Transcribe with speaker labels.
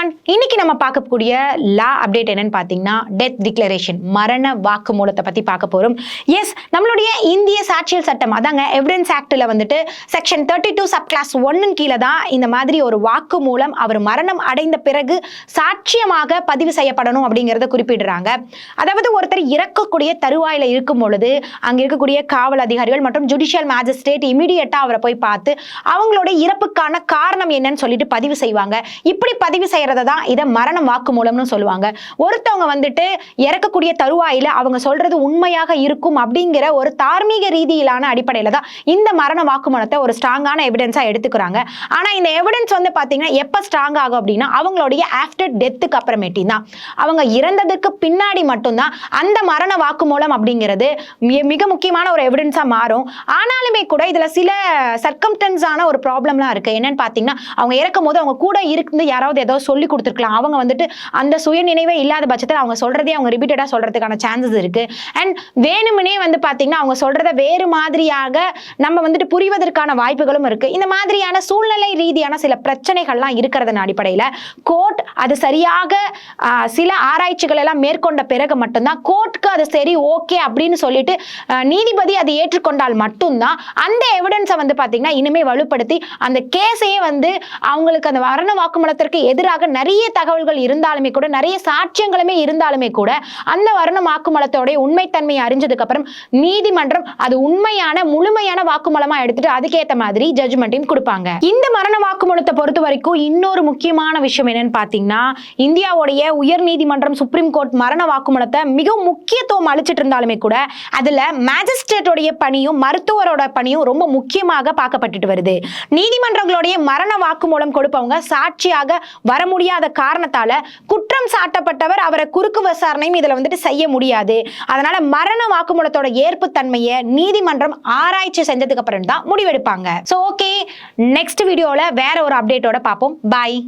Speaker 1: Everyone இன்னைக்கு நம்ம பார்க்கக்கூடிய லா அப்டேட் என்னன்னு பார்த்தீங்கன்னா டெத் டிக்ளரேஷன் மரண வாக்கு மூலத்தை பற்றி பார்க்க போகிறோம் எஸ் நம்மளுடைய இந்திய சாட்சியல் சட்டம் அதாங்க எவிடன்ஸ் ஆக்டில் வந்துட்டு section thirty two sub class ஒன்னு கீழே தான் இந்த மாதிரி ஒரு வாக்கு மூலம் அவர் மரணம் அடைந்த பிறகு சாட்சியமாக பதிவு செய்யப்படணும் அப்படிங்கிறத குறிப்பிடுறாங்க. அதாவது ஒருத்தர் இறக்கக்கூடிய தருவாயில் இருக்கும் பொழுது அங்கே இருக்கக்கூடிய காவல் அதிகாரிகள் மற்றும் ஜுடிஷியல் மேஜிஸ்ட்ரேட் இமீடியட்டாக அவரை போய் பார்த்து அவங்களோட இறப்புக்கான காரணம் என்னன்னு சொல்லிட்டு பதிவு செய்வாங்க. இப்படி பதிவு செய்யறத தான் இதை மரணம் வாக்கு மூலம்னு சொல்லுவாங்க. ஒருத்தவங்க வந்துட்டு இறக்கக்கூடிய தருவாயில அவங்க சொல்றது உண்மையாக இருக்கும் அப்படிங்கிற ஒரு தார்மீக ரீதியிலான அடிப்படையில் தான் இந்த மரண வாக்குமூலத்தை ஒரு ஸ்ட்ராங்கான எவிடன்ஸா எடுத்துக்கிறாங்க. ஆனா இந்த எவிடன்ஸ் வந்து பாத்தீங்கன்னா எப்போ ஸ்ட்ராங் ஆகும் அப்படின்னா அவங்களுடைய ஆஃப்டர் டெத்துக்கு அப்புறமேட்டி தான். அவங்க இறந்ததுக்கு பின்னாடி மட்டும்தான் அந்த மரண வாக்குமூலம் அப்படிங்கிறது மிக முக்கியமான ஒரு எவிடன்ஸாக மாறும். ஆனாலுமே கூட இதுல சில சர்க்கம்டன்ஸான ஒரு ப்ராப்ளம்லாம் இருக்கு. என்னன்னு பாத்தீங்கன்னா அவங்க இறக்கும் போது அவங்க கூட இருந்து யாராவது ஏதோ சொல்லி கொடுத்துருக்கலாம். அவங்க வந்துட்டு அந்த சுய நினைவே இல்லாத பட்சத்தில் அவங்க சொல்றதே அவங்க ரிப்பீட்டடாக சொல்றதுக்கான சான்சஸ் இருக்கு. அண்ட் வேணுமனே வந்து பார்த்திங்கன்னா அவங்க சொல்றத வேறு மாதிரியாக நம்ம வந்துட்டு புரிவதற்கான வாய்ப்புகளும் இருக்கு. இந்த மாதிரியான சூழ்நிலை ரீதியான சில பிரச்சனைகள்லாம் இருக்கிறதன் அடிப்படையில் கோர்ட் அது சரியாக சில ஆராய்ச்சிகள் எல்லாம் மேற்கொண்ட பிறகு மட்டும்தான் கோர்ட் அது சரி ஓகே அப்படின்னு சொல்லிட்டு நீதிபதி அதை ஏற்றுக்கொண்டால் மட்டும்தான் அந்த எவிடன்ஸை வந்து பார்த்தீங்கன்னா இனிமேல் வலுப்படுத்தி அந்த கேஸையே வந்து அவங்களுக்கு அந்த மரண வாக்குமூலத்திற்கு எதிராக நிறைய தகவல்கள் இருந்தாலுமே கூட நிறைய சாட்சியங்களுமே இருந்தாலுமே கூட அந்த வரண வாக்குமூலத்தோடைய உண்மைத்தன்மையை அறிஞ்சதுக்கு அப்புறம் நீதிமன்றம் அது உண்மையான முழுமையான வாக்குமூலமா எடுத்துட்டு அதுக்கேற்ற மாதிரி ஜட்ஜ்மெண்ட்டையும் கொடுப்பாங்க. இந்த மரண வாக்குமூலத்தை பொறுத்த வரைக்கும் இன்னொரு முக்கியமான விஷயம் என்னன்னு பார்த்தீங்கன்னா இந்தியாவுடைய உயர் நீதிமன்றம் சுப்ரீம் கோர்ட் மரண வாக்குமூலத்தை மிக முக்கிய முக்கியத்துவம் அளிச்சிட்டு இருந்தாலுமே கூட அதுல மேஜிஸ்ட்ரேட்டோடைய பணியும் மருத்துவரோட பணியும் ரொம்ப முக்கியமாக பார்க்கப்பட்டுட்டு வருது. நீதிமன்றங்களுடைய மரண வாக்குமூலம் கொடுப்பவங்க சாட்சியாக வர முடியாத காரணத்தால குற்றம் சாட்டப்பட்டவர் அவரை குறுக்கு விசாரணையும் இதுல வந்துட்டு செய்ய முடியாது. அதனால மரண வாக்குமூலத்தோட ஏற்பு தன்மையை நீதிமன்றம் ஆராய்ச்சி செஞ்சதுக்கு அப்புறம் தான் முடிவெடுப்பாங்க ஸோ ஓகே நெக்ஸ்ட் வீடியோல வேற ஒரு அப்டேட்டோட பார்ப்போம். பாய்